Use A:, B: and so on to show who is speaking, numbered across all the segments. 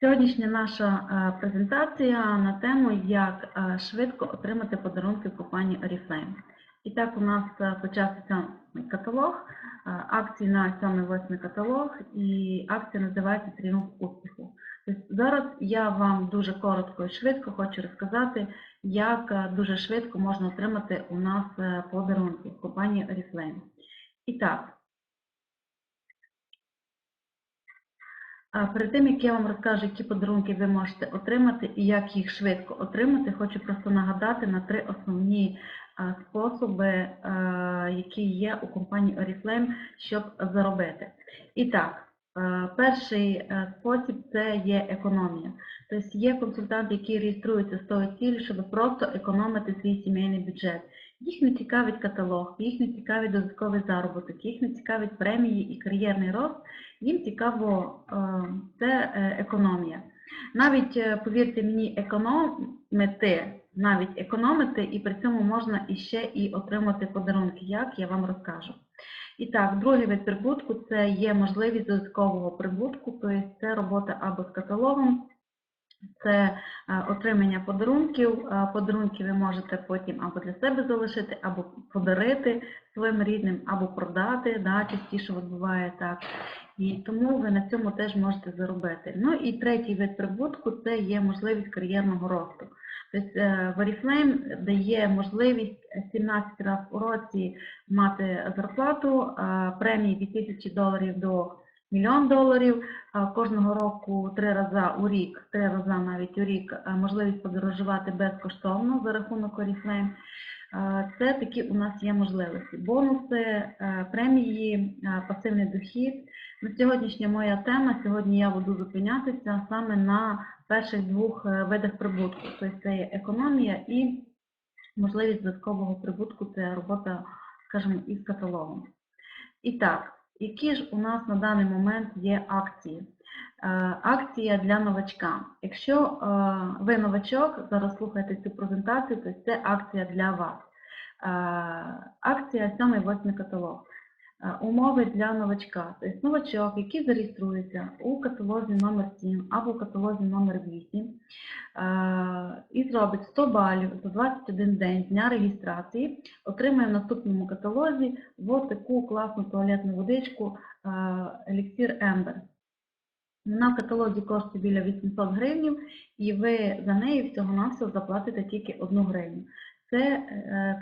A: Сьогоднішня наша е, презентація на тему, як е, швидко отримати подарунки в компанії Oriflame. І так у нас е, почався каталог, акції на 7-8 каталог, і акція називається Тріумф успіху. Тобто зараз я вам дуже коротко і швидко хочу розказати, як дуже швидко можна отримати у нас подарунки в компанії Oriflame. І так, А Перед тим, як я вам розкажу, які подарунки ви можете отримати і як їх швидко отримати, хочу просто нагадати на три основні способи, які є у компанії Oriflame, щоб заробити. І так, перший спосіб це є економія. Тобто є консультанти, які реєструються з того цілі, щоб просто економити свій сімейний бюджет. Їх не цікавить каталог, їх не цікавить додатковий заробіток, їх не цікавить премії і кар'єрний рост, їм цікаво е, це е, економія. Навіть, е, повірте мені, економити, навіть економити, і при цьому можна іще і отримати подарунки, як я вам розкажу. І так, другий вид прибутку це є можливість додаткового прибутку, тобто це робота або з каталогом, це е, отримання подарунків. Е, Подарунки ви можете потім або для себе залишити, або подарити своїм рідним, або продати, да, частіше от буває так. І тому ви на цьому теж можете заробити. Ну і третій вид прибутку це є можливість кар'єрного росту. Тобто е, Oriflame дає можливість 17 разів у році мати зарплату, е, премії від 1000 доларів до мільйон доларів, кожного року три рази у рік, три рази навіть у рік можливість подорожувати безкоштовно за рахунок Oriflame. Це такі у нас є можливості. Бонуси, премії, пасивний дохід. На сьогоднішня моя тема, сьогодні я буду зупинятися саме на перших двох е, видах прибутку. Тобто це є економія і можливість додаткового прибутку це робота, скажімо, із каталогом. І так, які ж у нас на даний момент є акції? Е, Акція для новачка. Якщо е, ви новачок, зараз слухаєте цю презентацію, то це акція для вас. Е, Акція 7-8 каталог. Е, Умови для новачка. Тобто новачок, який зареєструється у каталозі номер 7 або в каталозі номер 8 е, і зробить 100 балів за 21 день дня реєстрації, отримає в наступному каталозі ось таку класну туалетну водичку е, еліксир Ембер. Вона каталозі коштує біля 800 гривень, і ви за неї всього-навсього заплатите тільки 1 гривню. Це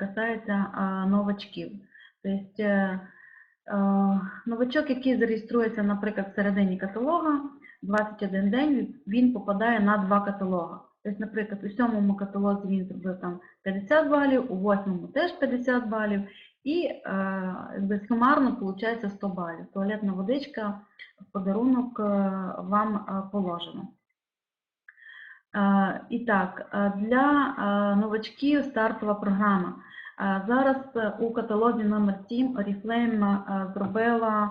A: касається новачків. Тобто новачок, який зареєструється, наприклад, в середині каталога, 21 день він попадає на два каталога. Тобто, наприклад, у сьомому каталозі він зробив там 50 балів, у восьмому теж 50 балів, і е, сумарно виходить 100 балів. Туалетна водичка в подарунок е, вам е, положено. Е, І так, е, для е, новачків стартова програма. Зараз е, у каталозі номер 7 Oriflame е, зробила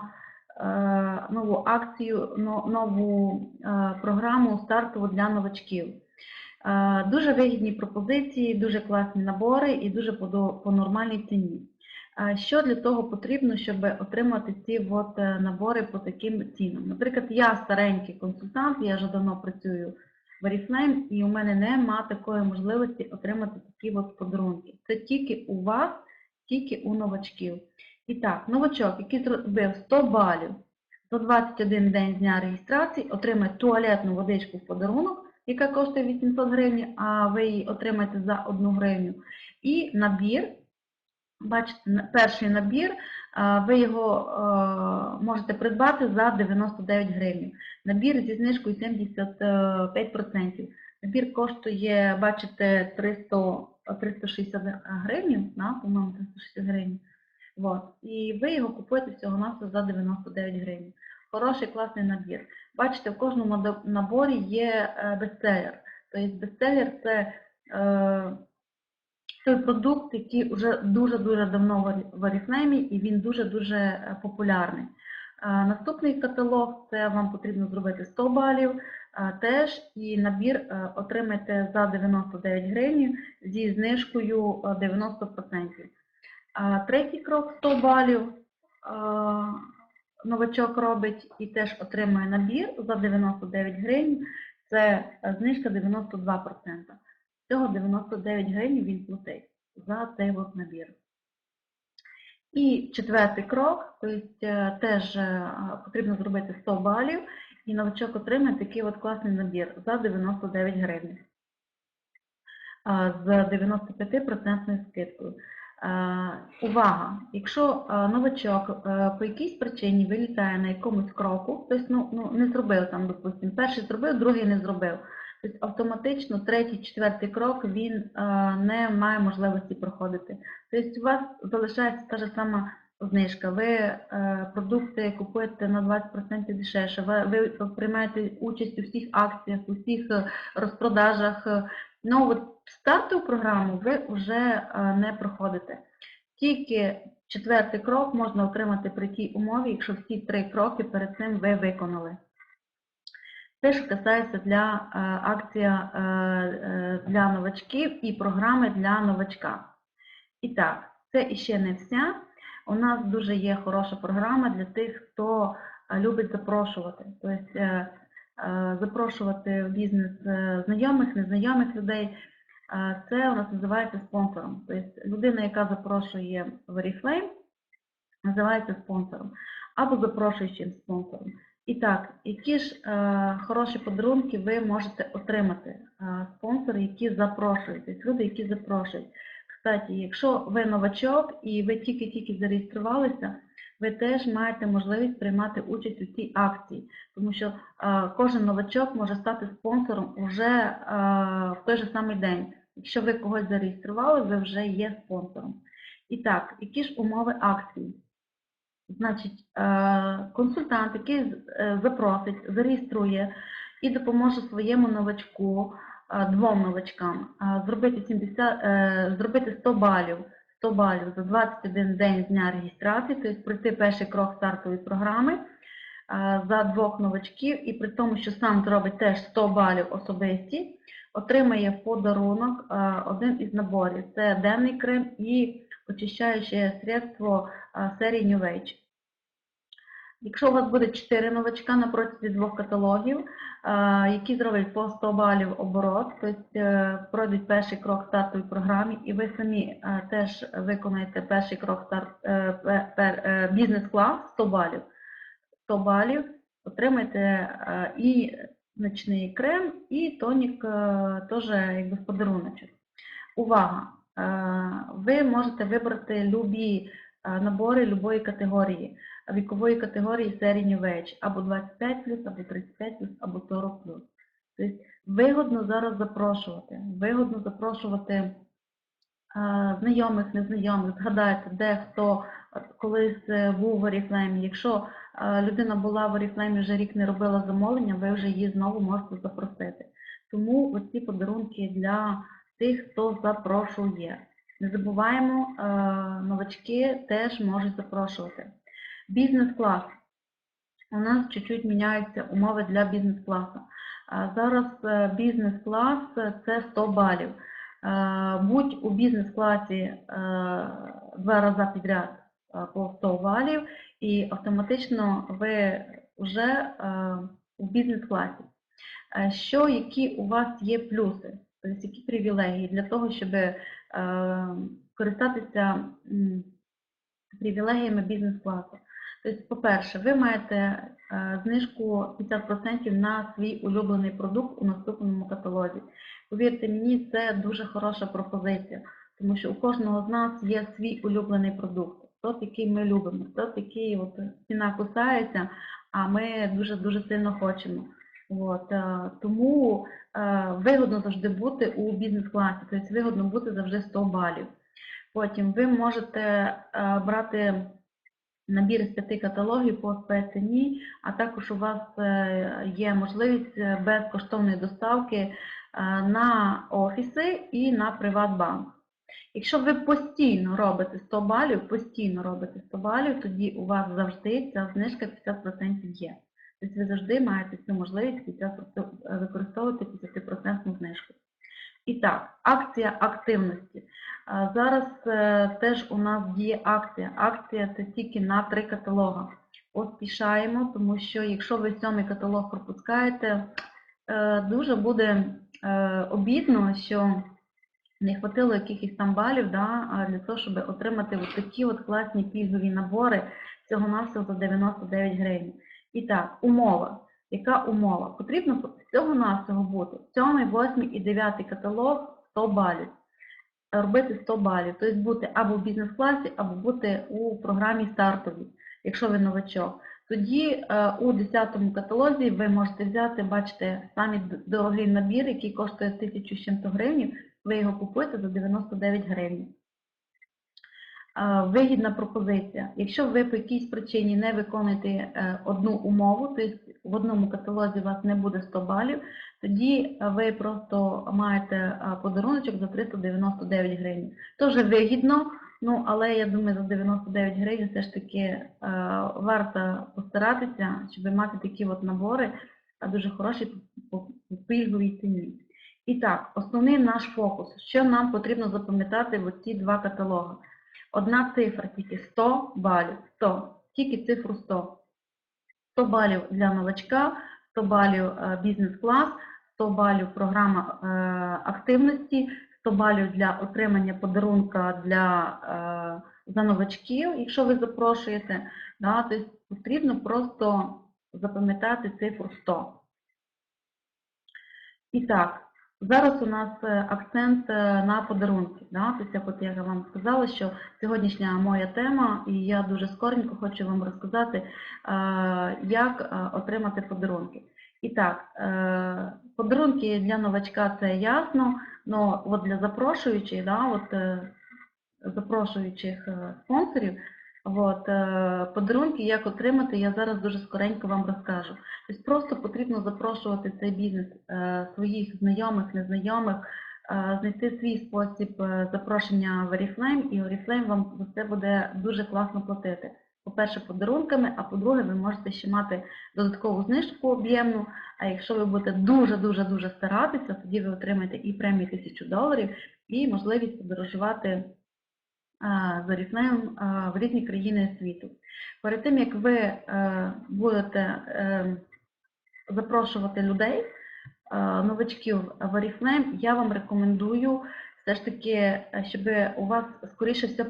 A: е, нову акцію, но- нову програму стартову для новачків. Дуже вигідні пропозиції, дуже класні набори і дуже по, нормальній ціні. Що для того потрібно, щоб отримати ці от набори по таким цінам? Наприклад, я старенький консультант, я вже давно працюю в Oriflame, і у мене нема такої можливості отримати такі от подарунки. Це тільки у вас, тільки у новачків. І так, новачок, який зробив 100 балів за 21 день дня реєстрації, отримає туалетну водичку в подарунок, яка коштує 800 гривень, а ви її отримаєте за 1 гривню. І набір, бачите, перший набір, ви його можете придбати за 99 гривень. Набір зі знижкою 75%. Набір коштує, бачите, 300, 360 гривень, да, по-моєму, 360 гривень. Вот. І ви його купуєте всього-навсього за 99 гривень. Хороший, класний набір. Бачите, в кожному наборі є е, бестселер. Тобто бестселер це е, той продукт, який вже дуже-дуже давно в Орі- і він дуже-дуже е, популярний. Е, Наступний каталог це вам потрібно зробити 100 балів е, теж, і набір е, отримаєте за 99 гривень зі знижкою е, 90%. А Третій крок 100 балів новачок робить і теж отримує набір за 99 гривень Це знижка 92%. Всього 99 гривень він платить за цей от набір. І четвертий крок, тобто е, теж е, потрібно зробити 100 балів, і новачок отримає такий от класний набір за 99 гривень з 95% скидкою. Е, Увага! Якщо е, новачок е, по якійсь причині вилітає на якомусь кроку, тобто ну, ну, не зробив там, допустимо, перший зробив, другий не зробив, тобто автоматично третій, четвертий крок він е, не має можливості проходити. Тобто у вас залишається та ж сама знижка. Ви е, продукти купуєте на 20% дешевше, ви, приймаєте участь у всіх акціях, у всіх е, розпродажах. Ну, от стартову програму ви вже не проходите. Тільки четвертий крок можна отримати при тій умові, якщо всі три кроки перед цим ви виконали. Те, що касається для е, акція е, е, для новачків і програми для новачка. І так, це іще не вся. У нас дуже є хороша програма для тих, хто любить запрошувати. Тобто запрошувати в бізнес знайомих, незнайомих людей. Це у нас називається спонсором. Тобто людина, яка запрошує в Oriflame, називається спонсором або запрошуючим спонсором. І так, які ж е, хороші подарунки ви можете отримати? Е, спонсори, які запрошують, тобто люди, які запрошують. Кстати, якщо ви новачок і ви тільки-тільки зареєструвалися, ви теж маєте можливість приймати участь у цій акції, тому що е, кожен новачок може стати спонсором вже е, в той же самий день. Якщо ви когось зареєстрували, ви вже є спонсором. І так, які ж умови акції? Значить, е, консультант, який е, запросить, зареєструє і допоможе своєму новачку, е, двом новачкам, зробити 70, е, зробити 100 балів, 100 балів за 21 день з дня реєстрації, тобто пройти перший крок стартової програми за двох новачків, і при тому, що сам зробить теж 100 балів особисті, отримає в подарунок один із наборів. Це денний крем і очищаюче средство серії New Age. Якщо у вас буде 4 новачка на протязі двох каталогів, які зроблять по 100 балів оборот, тобто е, пройдуть перший крок стартовій програмі, і ви самі теж виконаєте перший крок старт, е, е, бізнес-клас 100 балів. 100 балів отримаєте і ночний крем, і тонік теж якби в. Увага! Ви можете вибрати любі набори любої категорії, вікової категорії New Age, або 25+, або 35+, або 40+. Тобто вигодно зараз запрошувати, вигодно запрошувати знайомих, незнайомих, згадайте, де хто колись е, був в Oriflame. Якщо людина була в Oriflame і вже рік не робила замовлення, ви вже її знову можете запросити. Тому оці подарунки для тих, хто запрошує. Не забуваємо, е, новачки теж можуть запрошувати. Бізнес-клас. У нас чуть-чуть міняються умови для бізнес-класу. Е, Зараз е, бізнес-клас – це 100 балів. Будь у бізнес-класі два рази підряд по 100 балів, і автоматично ви вже у бізнес-класі. Що, які у вас є плюси? Тобто які привілегії для того, щоб е, користатися привілегіями бізнес-класу. Тобто, по-перше, ви маєте е, знижку 50% на свій улюблений продукт у наступному каталозі. Повірте мені, це дуже хороша пропозиція, тому що у кожного з нас є свій улюблений продукт. Тот, який ми любимо, тот, який ціна кусається, а ми дуже-дуже сильно хочемо. От, е, тому е, вигодно завжди бути у бізнес-класі, тобто вигодно бути завжди 100 балів. Потім ви можете е, брати набір з п'яти каталогів по спецціні, а також у вас є можливість безкоштовної доставки на офіси і на Приватбанк. Якщо ви постійно робите 100 балів, постійно робите 100 балів, тоді у вас завжди ця знижка 50% є. Тобто ви завжди маєте цю можливість 50% використовувати 50% знижку. І так, акція активності. Зараз е, теж у нас діє акція. Акція це тільки на три каталога. Поспішаємо, тому що якщо ви сьомий каталог пропускаєте, е, дуже буде е, обідно, що не хватило якихось там балів да, для того, щоб отримати от такі от класні пільгові набори цього навсього за 99 гривень. І так, умова. Яка умова? Потрібно всього навсього бути 7, 8 і 9 каталог 100 балів. Робити 100 балів, тобто бути або в бізнес-класі, або бути у програмі стартовій, якщо ви новачок. Тоді е, у 10 каталозі ви можете взяти, бачите, самі дорогий набір, який коштує 1000 чим-то гривень, ви його купуєте за 99 гривень. Е, Вигідна пропозиція. Якщо ви по якійсь причині не виконуєте е, одну умову, тобто в одному каталозі у вас не буде 100 балів, тоді ви просто маєте е, подаруночок за 399 гривень. Теж вигідно, ну але я думаю, за 99 гривень все ж таки варто постаратися, щоб мати такі от набори дуже хороші по пільговій ціні. І так, основний наш фокус. Що нам потрібно запам'ятати в ці два каталоги? Одна цифра тільки 100 балів. 100. Тільки цифру 100. 100 балів для новачка, 100 балів е, бізнес-клас, 100 балів програма е, активності, 100 балів для отримання подарунка для, е, за новачків, якщо ви запрошуєте. Да, тобто потрібно просто запам'ятати цифру 100. І так, зараз у нас е, акцент е, на подарунки. Да? Тобто, як от я вам сказала, що сьогоднішня моя тема, і я дуже скоренько хочу вам розказати, е, як отримати подарунки. І так, подарунки для новачка це ясно, але от для запрошуючих, да, от, запрошуючих спонсорів, от, е, подарунки, як отримати, я зараз дуже скоренько вам розкажу. Тобто просто потрібно запрошувати цей бізнес е, своїх знайомих, незнайомих, е, знайти свій спосіб запрошення в Oriflame, і Oriflame вам за це буде дуже класно платити. По-перше, подарунками, а по-друге, ви можете ще мати додаткову знижку об'ємну, а якщо ви будете дуже-дуже-дуже старатися, тоді ви отримаєте і премію 1000 доларів, і можливість подорожувати е, з е, в різні країни світу. Перед тим, як ви е, будете е, запрошувати людей, е, новачків в Oriflame, я вам рекомендую все ж таки, щоб у вас скоріше все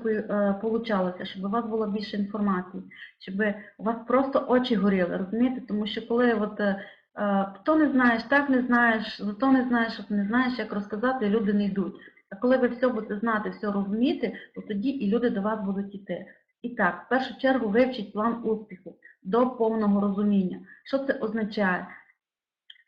A: получалося, щоб у вас було більше інформації, щоб у вас просто очі горіли, розумієте? Тому що коли от, то не знаєш, так не знаєш, зато не знаєш, не знаєш, як розказати, люди не йдуть. Коли ви все будете знати, все розуміти, то тоді і люди до вас будуть йти. І так, в першу чергу вивчіть план успіху до повного розуміння. Що це означає?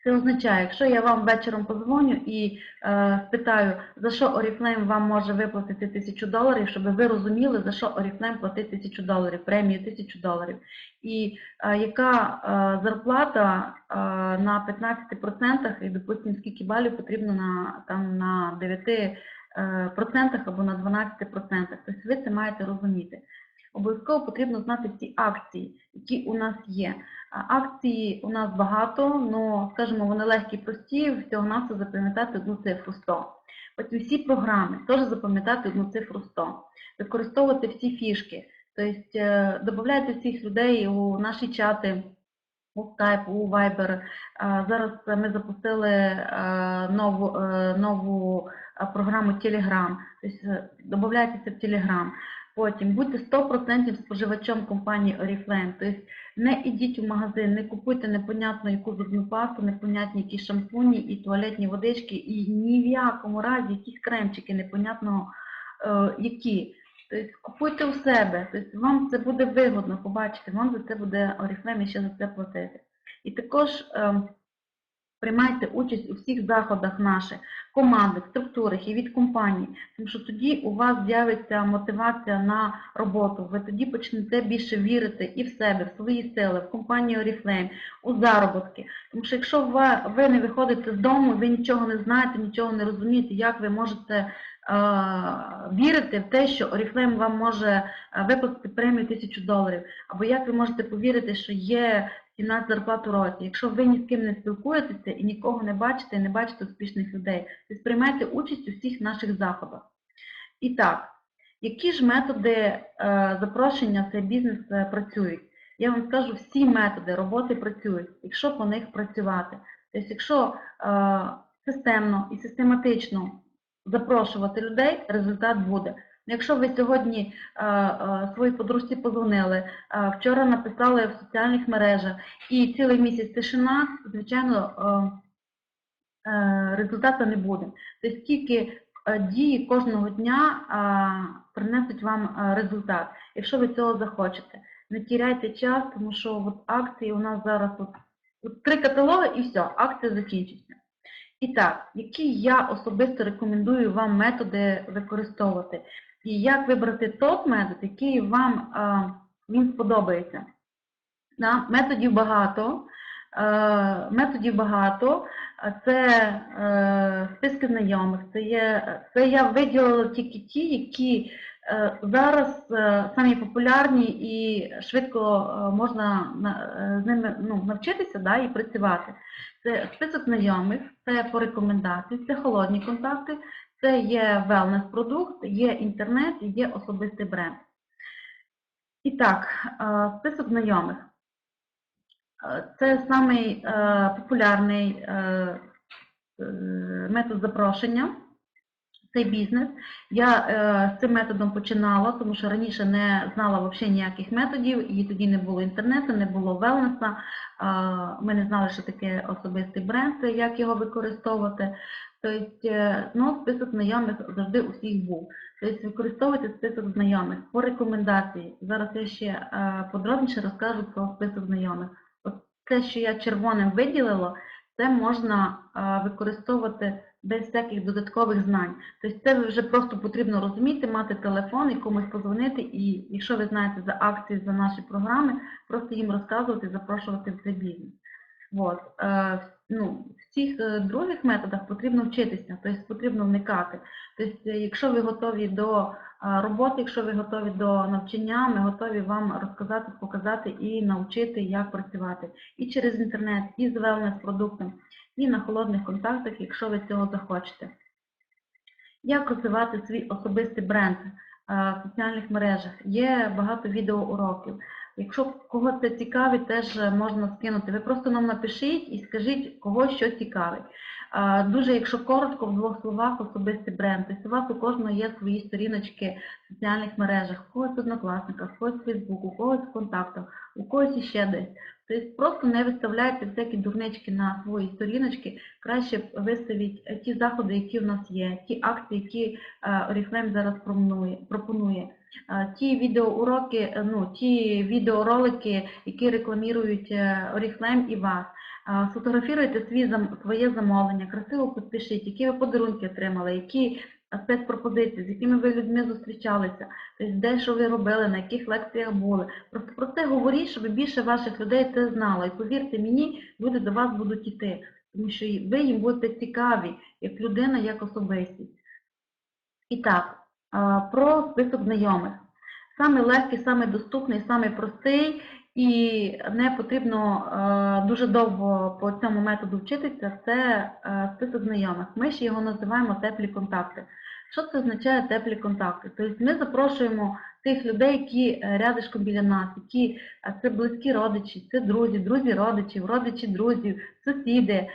A: Це означає, якщо я вам вечором позвоню і е, спитаю, за що Oriflame вам може виплатити тисячу доларів, щоб ви розуміли, за що Oriflame платить тисячу доларів, премію тисячу доларів. І е, яка е, зарплата е, на 15% і, допустимо, скільки балів потрібно на, там, на 9% е, процентах або на 12%. Тобто ви це маєте розуміти. Обов'язково потрібно знати всі акції, які у нас є. Акції у нас багато, але, скажімо, вони легкі і прості, всього нас запам'ятати одну цифру 100. Потім всі програми, теж запам'ятати одну цифру 100. Використовувати всі фішки. Тобто е, додавайте всіх людей у наші чати, у Skype, у Viber. Зараз ми запустили нову, е, нову програму Telegram. Тобто е, додавайтеся в Telegram. Потім будьте 100% споживачом компанії Oriflame. Тобто не ідіть у магазин, не купуйте непонятну яку зубну пасту, непонятні які шампуні і туалетні водички, і ні в якому разі якісь кремчики непонятного е, які. Тобто купуйте у себе, тобто вам це буде вигодно, побачите, вам за це буде Oriflame ще за це платити. І також е, приймайте участь у всіх заходах наших, командних, структурах і від компанії, тому що тоді у вас з'явиться мотивація на роботу, ви тоді почнете більше вірити і в себе, в свої сили, в компанію Oriflame, у заробітки. Тому що якщо ви, ви не виходите з дому, ви нічого не знаєте, нічого не розумієте, як ви можете вірити в те, що Oriflame вам може виплатити премію 1000 доларів, або як ви можете повірити, що є 17 зарплат році. Якщо ви ні з ким не спілкуєтеся і нікого не бачите, і не бачите успішних людей, то приймайте участь у всіх наших заходах. І так, які ж методи е, запрошення в цей бізнес е, працюють? Я вам скажу, всі методи роботи працюють, якщо по них працювати. Тобто, якщо е, системно і систематично запрошувати людей, результат буде. Якщо ви сьогодні е, е, своїй подружці позвонили, е, вчора написали в соціальних мережах і цілий місяць тишина, звичайно, е, е, результату не буде. Тобто тільки дії кожного дня е, принесуть вам е, результат, якщо ви цього захочете. Не тіряйте час, тому що от акції у нас зараз от, от три каталоги і все, акція закінчиться. І так, які я особисто рекомендую вам методи використовувати? І як вибрати топ метод, який вам е, він сподобається? Да? Методів багато. Е, методів багато. Це е, списки знайомих, це є, це я виділила тільки ті, які зараз е, самі популярні і швидко е, можна е, з ними ну, навчитися да, і працювати. Це список знайомих, це по рекомендації, це холодні контакти, це є wellness-продукт, є інтернет є особистий бренд. І так, е, список знайомих. Е, Це самий е, е, е, метод запрошення. Цей бізнес. Я е, з цим методом починала, тому що раніше не знала взагалі ніяких методів, і тоді не було інтернету, не було велнеса. Е, ми не знали, що таке особистий бренд, як його використовувати. Тобто, е, ну, список знайомих завжди у всіх був. Тобто використовуйте список знайомих по рекомендації. Зараз я ще е, подробніше розкажу про список знайомих. От те, що я червоним виділила, це можна е, використовувати без всяких додаткових знань. Тобто це вже просто потрібно розуміти, мати телефон і комусь подзвонити, і якщо ви знаєте за акції, за наші програми, просто їм розказувати, запрошувати в цей бізнес. От. Е, ну, в цих е, других методах потрібно вчитися, тобто потрібно вникати. Тобто, е, якщо ви готові до роботи, якщо ви готові до навчання, ми готові вам розказати, показати і навчити, як працювати. І через інтернет, і з wellness-продуктом, і на холодних контактах, якщо ви цього захочете. Як розвивати свій особистий бренд е, в соціальних мережах? Є багато відеоуроків. Якщо кого це цікавить, теж можна скинути. Ви просто нам напишіть і скажіть, кого що цікавить. Е, Дуже, якщо коротко, в двох словах, особистий бренд. Тобто у вас у кожного є свої сторіночки в соціальних мережах, у когось в однокласниках, у когось в Фейсбуку, у когось в контактах, у когось іще десь. Тобто просто не виставляйте всякі дурнички на свої сторіночки, краще виставіть е, ті заходи, які в нас є, ті акції, які е, Oriflame зараз пропонує. Е, Ті відеоуроки, е, ну, ті відеоролики, які рекламують е, Oriflame і вас. Е, Сфотографіруйте свій, своє замовлення, красиво підпишіть, які ви подарунки отримали, які е, спецпропозиції, з якими ви людьми зустрічалися, тобто де що ви робили, на яких лекціях були. Просто про це говоріть, щоб більше ваших людей це знало. І повірте мені, люди до вас будуть йти, тому що ви їм будете цікаві, як людина, як особистість. І так, про список знайомих. Саме легкий, саме доступний, саме простий і не потрібно е, дуже довго по цьому методу вчитися, це е, список знайомих. Ми ще його називаємо теплі контакти. Що це означає теплі контакти? Тобто ми запрошуємо тих людей, які е, рядишком біля нас, які це близькі родичі, це друзі, друзі родичів, родичі друзів, сусіди,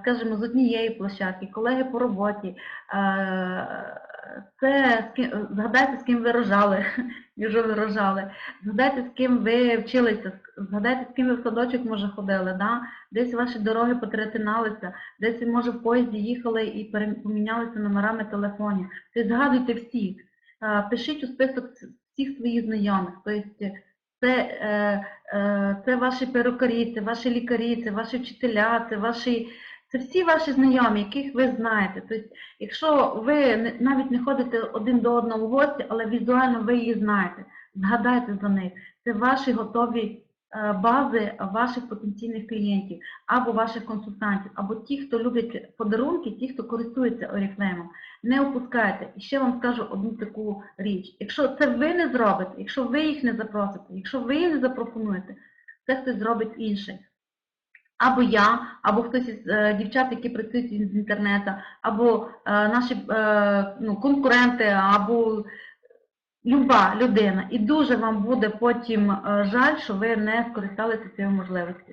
A: скажімо, з однієї площадки, колеги по роботі. Це з ким- згадайте, з ким ви рожали, якщо ви рожали. Згадайте, з ким ви вчилися, згадайте, з ким ви в садочок, може, ходили, да? десь ваші дороги перетиналися, десь, може, в поїзді їхали і помінялися номерами телефонів. Тобто згадуйте всіх. Пишіть у список всіх своїх знайомих. Тобто це, е, е, це ваші перукарі, це ваші лікарі, це ваші вчителя, це ваші. Це всі ваші знайомі, яких ви знаєте. Тобто, якщо ви навіть не ходите один до одного в гості, але візуально ви її знаєте, згадайте за них. Це ваші готові е, бази ваших потенційних клієнтів, або ваших консультантів, або ті, хто люблять подарунки, ті, хто користується Oriflame. Не опускайте. І ще вам скажу одну таку річ. Якщо це ви не зробите, якщо ви їх не запросите, якщо ви їм не запропонуєте, це хтось зробить інший. Або я, або хтось із е, дівчат, які працюють з інтернету, або е, наші е, ну, конкуренти, або люба людина. І дуже вам буде потім жаль, що ви не скористалися цією можливістю.